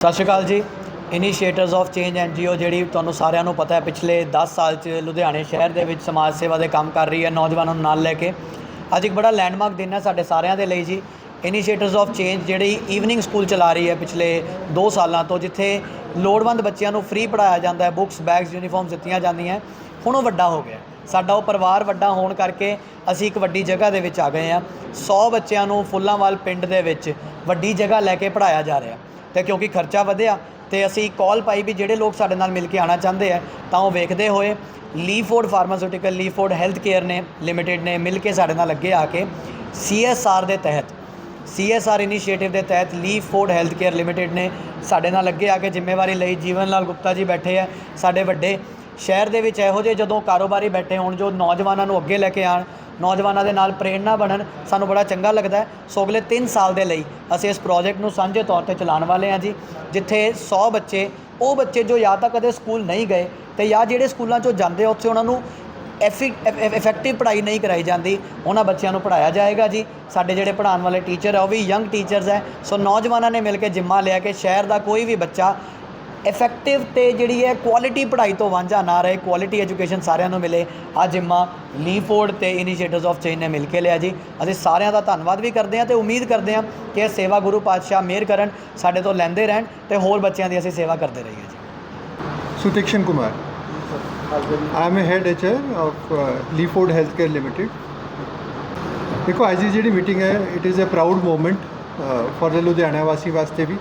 ਸਤਿ ਸ਼੍ਰੀ ਅਕਾਲ ਜੀ। Initiators of change NGO ਜਿਹੜੀ ਤੁਹਾਨੂੰ ਸਾਰਿਆਂ ਨੂੰ ਪਤਾ ਹੈ, ਪਿਛਲੇ 10 ਸਾਲ 'ਚ ਲੁਧਿਆਣੇ ਸ਼ਹਿਰ ਦੇ ਵਿੱਚ ਸਮਾਜ ਸੇਵਾ ਦੇ ਕੰਮ ਕਰ ਰਹੀ ਹੈ ਨੌਜਵਾਨਾਂ ਨੂੰ ਨਾਲ ਲੈ ਕੇ। ਅੱਜ ਇੱਕ ਬੜਾ ਲੈਂਡਮਾਰਕ ਦਿਨ ਹੈ ਸਾਡੇ ਸਾਰਿਆਂ ਦੇ ਲਈ ਜੀ। ਇਨੀਸ਼ੀਏਟਰਸ ਆਫ ਚੇਂਜ ਜਿਹੜੀ ਈਵਨਿੰਗ ਸਕੂਲ ਚਲਾ ਰਹੀ ਹੈ ਪਿਛਲੇ 2 ਸਾਲਾਂ ਤੋਂ, ਜਿੱਥੇ ਲੋੜਵੰਦ ਬੱਚਿਆਂ ਨੂੰ ਫ੍ਰੀ ਪੜਾਇਆ ਜਾਂਦਾ ਹੈ ਬੁੱਕਸ ਬੈਗਸ ਯੂਨੀਫਾਰਮਸ ਦਿੱਤੀਆਂ ਜਾਂਦੀਆਂ ਹੁਣ ਉਹ ਵੱਡਾ ਹੋ ਗਿਆ ਸਾਡਾ ਉਹ ਪਰਿਵਾਰ ਵੱਡਾ ਹੋਣ ਕਰਕੇ ਅਸੀਂ ਇੱਕ ਵੱਡੀ ਜਗ੍ਹਾ ਦੇ ਵਿੱਚ ਆ ਗਏ ਹਾਂ। 100 ਬੱਚਿਆਂ ਨੂੰ ਫੁੱਲਾਂਵਾਲ ਪਿੰਡ ਦੇ ਵਿੱਚ ਵੱਡੀ ਜਗ੍ਹਾ ਲੈ ਕੇ ਪੜਾਇਆ ਜਾ ਰਿਹਾ ਤੇ ਕਿਉਂਕਿ ਖਰਚਾ ਵਧਿਆ ਤੇ ਅਸੀਂ ਕਾਲ ਪਾਈ ਵੀ ਜਿਹੜੇ ਲੋਕ ਸਾਡੇ ਨਾਲ ਮਿਲ ਕੇ ਆਣਾ ਚਾਹੁੰਦੇ ਆ, ਤਾਂ ਉਹ ਵੇਖਦੇ ਹੋਏ Leeford pharmaceutical Leeford health care ਨੇ ਲਿਮਿਟਿਡ ਨੇ ਮਿਲ ਕੇ ਸਾਡੇ ਨਾਲ ਅੱਗੇ ਆ ਕੇ ਸੀਐਸਆਰ ਦੇ ਤਹਿਤ ਸੀਐਸਆਰ ਇਨੀਸ਼ੀਏਟਿਵ ਦੇ ਤਹਿਤ ਲੀਫੋਰਡ ਹੈਲਥ ਕੇਅਰ ਲਿਮਿਟਿਡ ਨੇ ਸਾਡੇ ਨਾਲ ਅੱਗੇ ਆ ਕੇ ਜ਼ਿੰਮੇਵਾਰੀ ਲਈ। ਜੀਵਨ ਲਾਲ ਗੁਪਤਾ ਜੀ ਬੈਠੇ ਆ ਸਾਡੇ ਵੱਡੇ ਸ਼ਹਿਰ ਦੇ ਵਿੱਚ। ਇਹੋ ਜਿਹੇ ਜਦੋਂ ਕਾਰੋਬਾਰੀ ਬੈਠੇ ਹੋਣ, ਜੋ ਨੌਜਵਾਨਾਂ ਨੂੰ ਅੱਗੇ ਲੈ ਕੇ ਆਣ ਨੌਜਵਾਨਾਂ ਦੇ ਨਾਲ ਪ੍ਰੇਰਣਾ ਬਣਨ ਸਾਨੂੰ ਬੜਾ ਚੰਗਾ ਲੱਗਦਾ ਸੋ ਅਗਲੇ 3 ਸਾਲ ਦੇ ਲਈ ਅਸੀਂ ਇਸ ਪ੍ਰੋਜੈਕਟ ਨੂੰ ਸਾਂਝੇ ਤੌਰ ਤੇ ਚਲਾਉਣ ਵਾਲੇ ਹਾਂ ਜੀ, ਜਿੱਥੇ 100 ਬੱਚੇ, ਉਹ ਬੱਚੇ ਜੋ ਜਾਂ ਤਾਂ ਕਦੇ ਸਕੂਲ ਨਹੀਂ ਗਏ ਤੇ ਜਾਂ ਜਿਹੜੇ ਸਕੂਲਾਂ 'ਚੋਂ ਜਾਂਦੇ ਉੱਥੇ ਉਹਨਾਂ ਨੂੰ ਇਫੈਕਟਿਵ ਪੜ੍ਹਾਈ ਨਹੀਂ ਕਰਾਈ ਜਾਂਦੀ। ਉਹਨਾਂ ਬੱਚਿਆਂ ਨੂੰ ਪੜ੍ਹਾਇਆ ਜਾਏਗਾ ਜੀ। ਸਾਡੇ ਜਿਹੜੇ ਪੜ੍ਹਾਉਣ ਵਾਲੇ ਟੀਚਰ ਆ, ਉਹ ਵੀ ਯੰਗ ਟੀਚਰਸ ਹੈ। ਸੋ ਨੌਜਵਾਨਾਂ ਨੇ ਮਿਲ ਕੇ ਜਿੰਮਾ ਲਿਆ ਕਿ ਸ਼ਹਿਰ ਦਾ ਕੋਈ ਵੀ ਬੱਚਾ ਇਫੈਕਟਿਵ ਤੇ ਜਿਹੜੀ ਹੈ ਕੁਆਲਿਟੀ ਪੜ੍ਹਾਈ ਤੋਂ ਵਾਂਝਾ ਨਾ ਰਹੇ ਕੁਆਲਿਟੀ ਐਜੂਕੇਸ਼ਨ ਸਾਰਿਆਂ ਨੂੰ ਮਿਲੇ। ਆ ਜਿੰਮਾ ਲੀਫੋਰਡ ਤੇ ਇਨੀਸ਼ੀਏਟਿਵਸ ਆਫ ਚੇਂਜ ਨੇ ਮਿਲ ਕੇ ਲਿਆ ਜੀ। ਅਸੀਂ ਸਾਰਿਆਂ ਦਾ ਧੰਨਵਾਦ ਵੀ ਕਰਦੇ ਹਾਂ ਤੇ ਉਮੀਦ ਕਰਦੇ ਹਾਂ ਕਿ ਇਹ ਸੇਵਾ ਗੁਰੂ ਪਾਤਸ਼ਾਹ ਮਿਹਰ ਕਰਨ ਸਾਡੇ ਤੋਂ ਲੈਂਦੇ ਰਹਿਣ ਤੇ ਹੋਰ ਬੱਚਿਆਂ ਦੀ ਅਸੀਂ ਸੇਵਾ ਕਰਦੇ ਰਹੀਏ ਜੀ। Sutikshan Kumar I am a head HR of uh, Leaford ਦੇਖੋ ਅੱਜ ਦੀ ਜਿਹੜੀ ਮੀਟਿੰਗ ਹੈ it is a proud moment for the Ludhiana ਵਾਸੀ ਵਾਸਤੇ ਵੀ।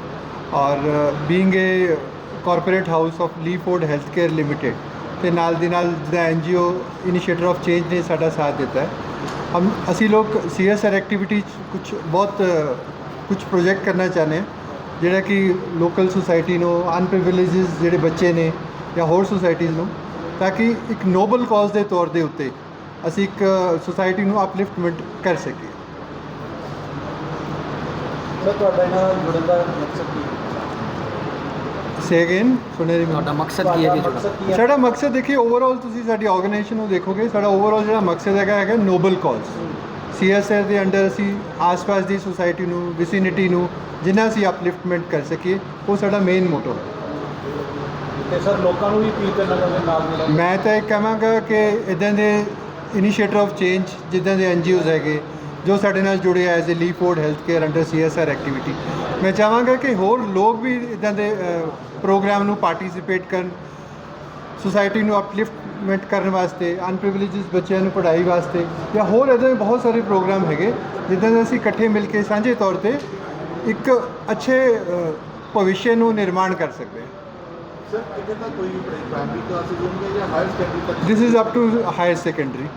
ਔਰ uh, being a corporate house of Leeford healthcare limited ਤੇ ਨਾਲ ਦੀ ਨਾਲ ਜਿਹੜਾ ਐਨਜੀਓ ਇਨੀਸ਼ੀਏਟਰ ਆਫ ਚੇਂਜ ਨੇ ਸਾਡਾ ਸਾਥ ਦਿੱਤਾ ਹੈ। ਹਮ, ਅਸੀਂ ਲੋਕ ਸੀਐਸਆਰ ਐਕਟੀਵਿਟੀ ਕੁਝ ਬਹੁਤ ਕੁਝ ਪ੍ਰੋਜੈਕਟ ਕਰਨਾ ਚਾਹੁੰਦੇ ਹਾਂ, ਜਿਹੜਾ ਕਿ ਲੋਕਲ ਸੁਸਾਇਟੀ ਨੂੰ ਅਨਪ੍ਰਿਵਿਲੇਜਸ ਜਿਹੜੇ ਬੱਚੇ ਨੇ ਜਾਂ ਹੋਰ ਸੁਸਾਇਟੀਜ਼ ਨੂੰ, ਤਾਂ ਕਿ ਇੱਕ ਨੋਬਲ ਕਾਜ਼ ਦੇ ਤੌਰ ਦੇ ਉੱਤੇ ਅਸੀਂ ਇੱਕ ਸੁਸਾਇਟੀ ਨੂੰ ਅਪਲਿਫਟਮੈਂਟ ਕਰ ਸਕੀਏ। ਸਰ ਤੁਹਾਡਾ ਇਹਨਾਂ ਨਾਲ ਜੁੜਨ ਦਾ ਮਕਸਦ ਕੀ ਹੈ? ਸੇ ਅਗੇਨ ਸੁਣੇ ਨਹੀਂ। ਤੁਹਾਡਾ ਮਕਸਦ ਕੀ ਹੈ ਜੀ ਤੁਹਾਡਾ? ਮਕਸਦ ਕੀ ਹੈ? ਸਾਡਾ ਮਕਸਦ ਦੇਖੀਏ ਓਵਰਆਲ ਤੁਸੀਂ ਸਾਡੀ ਆਰਗੇਨਾਈਜੇਸ਼ਨ ਨੂੰ ਦੇਖੋਗੇ ਸਾਡਾ ਓਵਰਆਲ ਜਿਹੜਾ ਮਕਸਦ ਹੈਗਾ ਹੈਗਾ ਨੋਬਲ ਕਾਜ਼ ਸੀਐਸਆਰ ਦੇ ਅੰਡਰ ਅਸੀਂ ਆਸ-ਪਾਸ ਦੀ ਸੁਸਾਇਟੀ ਨੂੰ ਵਿਸਿਨਿਟੀ ਨੂੰ ਜਿੰਨਾ ਅਸੀਂ ਅਪਲਿਫਟਮੈਂਟ ਕਰ ਸਕੀਏ ਉਹ ਸਾਡਾ ਮੇਨ ਮੋਟੋ ਹੈ। ਤੇ ਸਰ ਲੋਕਾਂ ਨੂੰ ਵੀ ਅਪੀਲ ਕਰਨਾ ਚਾਹੁੰਦੇ ਨਾਲ ਮੈਂ ਤਾਂ ਇਹ ਕਹਾਂਗਾ ਕਿ ਇਦਾਂ ਦੇ ਇਨੀਸ਼ੀਏਟਰ ਆਫ ਚੇਂਜ ਜਿੱਦਾਂ ਦੇ ਐਨਜੀਓਜ਼ ਹੈਗੇ ਜੋ ਸਾਡੇ ਨਾਲ ਜੁੜੇ ਆ as a Leeford health care under CSR activity. ਮੈਂ ਚਾਹਾਂਗਾ ਕਿ ਹੋਰ ਲੋਕ ਵੀ ਇਦਾਂ ਦੇ ਪ੍ਰੋਗਰਾਮ ਨੂੰ ਪਾਰਟਿਸਿਪੇਟ ਕਰਨ ਸੁਸਾਇਟੀ ਨੂੰ ਅਪਲਿਫਟਮੈਂਟ ਕਰਨ ਵਾਸਤੇ ਅਨਪ੍ਰਿਵਿਲੇਜਸ ਬੱਚਿਆਂ ਨੂੰ ਪੜ੍ਹਾਈ ਵਾਸਤੇ ਜਾਂ ਹੋਰ ਇਦਾਂ ਦੇ ਬਹੁਤ ਸਾਰੇ ਪ੍ਰੋਗਰਾਮ ਹੈਗੇ ਜਿੱਦਾਂ ਦੇ ਅਸੀਂ ਇਕੱਠੇ ਮਿਲ ਕੇ ਸਾਂਝੇ ਤੌਰ ਤੇ ਇੱਕ ਅੱਛੇ ਭਵਿੱਖ ਨੂੰ ਨਿਰਮਾਣ ਕਰ ਸਕਦੇ ਹਾਂ। ਸਰ ਕਿਤੇ ਕੋਈ ਪ੍ਰਾਇਮਰੀ ਕਲਾਸਿਸ ਹੋਣਗੇ ਜਾਂ ਹਾਇਰ ਸੈਕੰਡਰੀ ਤੱਕ? This is up to higher secondary